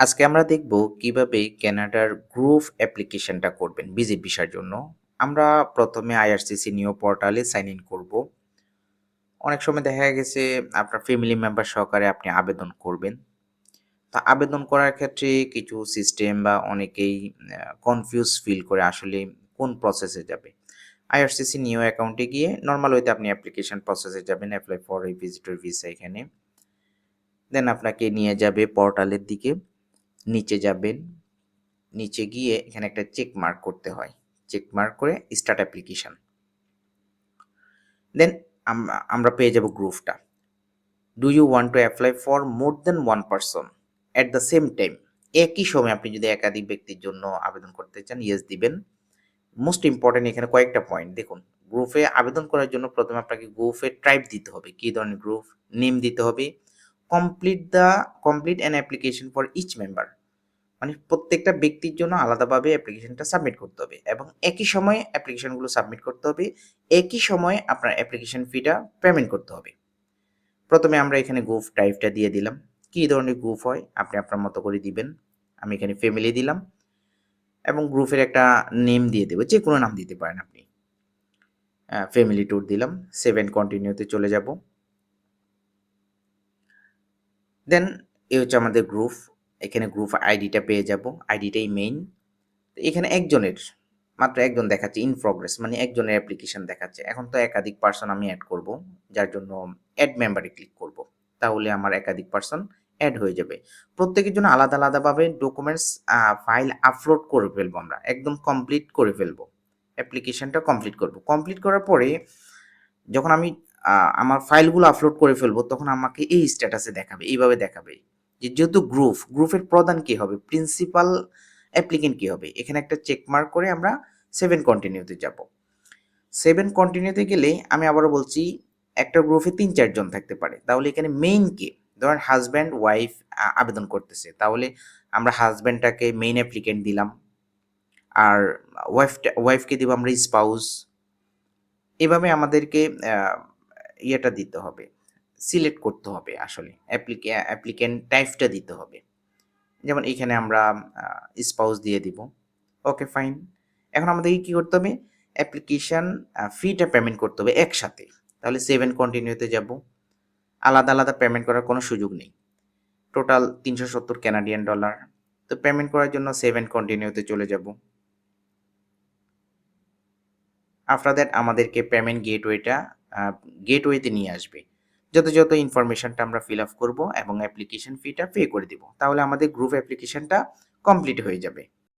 আজকে আমরা দেখব কীভাবে ক্যানাডার গ্রুপ অ্যাপ্লিকেশনটা করবেন ভিজিট ভিসার জন্য। আমরা প্রথমে আইআরসিসি নিউ পোর্টালে সাইন ইন করব। অনেক সময় দেখা গেছে আপনার ফ্যামিলি মেম্বার সহকারে আপনি আবেদন করবেন। তা আবেদন করার ক্ষেত্রে কিছু সিস্টেম বা অনেকেই কনফিউজ ফিল করে আসলে কোন প্রসেসে যাবে। আইআরসিসি নিউ অ্যাকাউন্টে গিয়ে নর্মাল ওয়েতে আপনি অ্যাপ্লিকেশন প্রসেসে যাবেন অ্যাপ্লাই ফর এই ভিজিটর ভিসা এখানে। দেন আপনাকে নিয়ে যাবে পোর্টালের দিকে। নিচে যাবেন, নিচে গিয়ে এখানে একটা চেক মার্ক করতে হয়। চেক মার্ক করে স্টার্ট অ্যাপ্লিকেশন দেন আমরা পেয়ে যাব গ্রুপটা do you want to apply for more than one person at the same time একই সময় আপনি যদি একাধিক ব্যক্তির জন্য আবেদন করতে চান ইয়েস দিবেন। মোস্ট ইম্পর্টেন্ট এখানে কয়েকটা পয়েন্ট দেখুন গ্রুপে আবেদন করার জন্য প্রথমে আপনাকে গ্রুপের ট্রাইব দিতে হবে। কী ধরনের গ্রুপ নেম দিতে হবে। Complete the complete an application for each member মানে প্রত্যেকটা ব্যক্তির জন্য আলাদাভাবে অ্যাপ্লিকেশনটা সাবমিট করতে হবে এবং একই সময়ে অ্যাপ্লিকেশনগুলো সাবমিট করতে হবে, একই সময়ে আপনার অ্যাপ্লিকেশন ফিটা পেমেন্ট করতে হবে। প্রথমে আমরা এখানে গ্রুপ টাইপটা দিয়ে দিলাম। কী ধরনের গ্রুপ হয়? আপনি আপনার মতো করে দিবেন। আমি এখানে ফ্যামিলি দিলাম এবং গ্রুপের একটা নেম দিয়ে দেবো, যে কোনো নাম দিতে পারেন আপনি। ফ্যামিলি ট্যুর দিলাম সেভেন কন্টিনিউতে চলে যাব। দেন এ হচ্ছে আমাদের গ্রুপ এখানে গ্রুপ আইডিটা পেয়ে যাব। আইডিটাই মেইন এখানে একজনের, মাত্র একজন দেখাচ্ছে ইন প্রগ্রেস মানে একজনের অ্যাপ্লিকেশন দেখাচ্ছে। এখন তো একাধিক পার্সন আমি অ্যাড করব, যার জন্য অ্যাড মেম্বারে ক্লিক করব। তাহলে আমার একাধিক পার্সন অ্যাড হয়ে যাবে। প্রত্যেকের জন্য আলাদা আলাদাভাবে ডকুমেন্টস ফাইল আপলোড করে ফেলব আমরা। একদম কমপ্লিট করে ফেলব। অ্যাপ্লিকেশনটা কমপ্লিট করব। কমপ্লিট করার পরে যখন আমি আমার ফাইলগুলো আপলোড করে ফেলব, তখন আমাকে এই স্ট্যাটাসে দেখাবে, এইভাবে দেখাবে। যেহেতু গ্রুপ গ্রুপের প্রধান কি হবে? প্রিন্সিপাল অ্যাপ্লিকেন্ট কি হবে? এখানে একটা চেক মার্ক করে আমরা সেভেন কন্টিনিউতে যাব। সেভেন কন্টিনিউতে গেলে আমি আবারও বলছি, একটা গ্রুপে তিন চারজন থাকতে পারে। তাহলে এখানে মেইন কে, ধরেন হাজব্যান্ড ওয়াইফ আবেদন করতেছে। তাহলে আমরা হাজব্যান্ডটাকে মেইন অ্যাপ্লিকেন্ট দিলাম। আর ওয়াইফটা ওয়াইফকে দিব আমরা স্পাউস এভাবে আমাদেরকে ইয়েটা দিতে হবে। সিলেক্ট করতে হবে আসলে। অ্যাপ্লিকেন্ট টাইপটা দিতে হবে। যেমন এখানে আমরা স্পাউস দিয়ে দিব। ওকে ফাইন এখন আমাদেরকে কী করতে হবে? অ্যাপ্লিকেশান ফিটা পেমেন্ট করতে হবে একসাথে। তাহলে সেভেন কন্টিনিউতে যাব। আলাদা আলাদা পেমেন্ট করার কোনো সুযোগ নেই। টোটাল তিনশো সত্তর ক্যানাডিয়ান ডলার তো পেমেন্ট করার জন্য সেভেন কন্টিনিউতে চলে যাব। আফটার দ্যাট আমাদেরকে পেমেন্ট গেটওয়েটা গেটওয়েতে নিয়ে আসবে। যত ইনফরমেশনটা আমরা ফিল আপ করব এবং অ্যাপ্লিকেশন ফিটা পে করে দিব, তাহলে আমাদের গ্রুপ অ্যাপ্লিকেশনটা কমপ্লিট হয়ে যাবে।